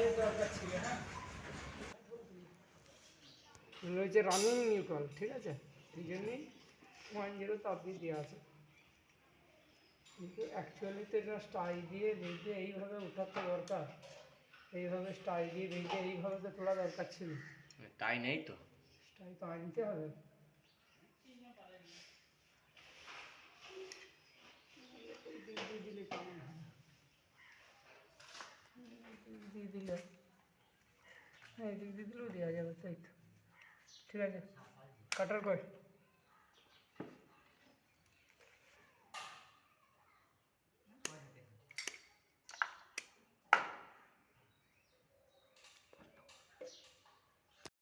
হ্যাঁ? এগুলো running neutral ঠিক আছে? এই জন্যই ওয়ান জিরো তাপ দিয়ে দেওয়া আছে। কিন্তু অ্যাকচুয়ালিতে এটা স্টাই দিয়ে বেঁধে এইভাবে উঠাতে দরকার। এইভাবে স্টাই দিয়ে বেঁধে এইভাবে তো তোলা দরকার ছিল। তাই নেই তো। স্টাই তো আনতে হবে এই দিক দিয়ে দিলে কেমন হয় এই দিক দিয়ে দিলে। হ্যাঁ এদিক দিয়ে দিলেও দেওয়া যাবে তাই তো। ঠিক আছে কাটার কয়?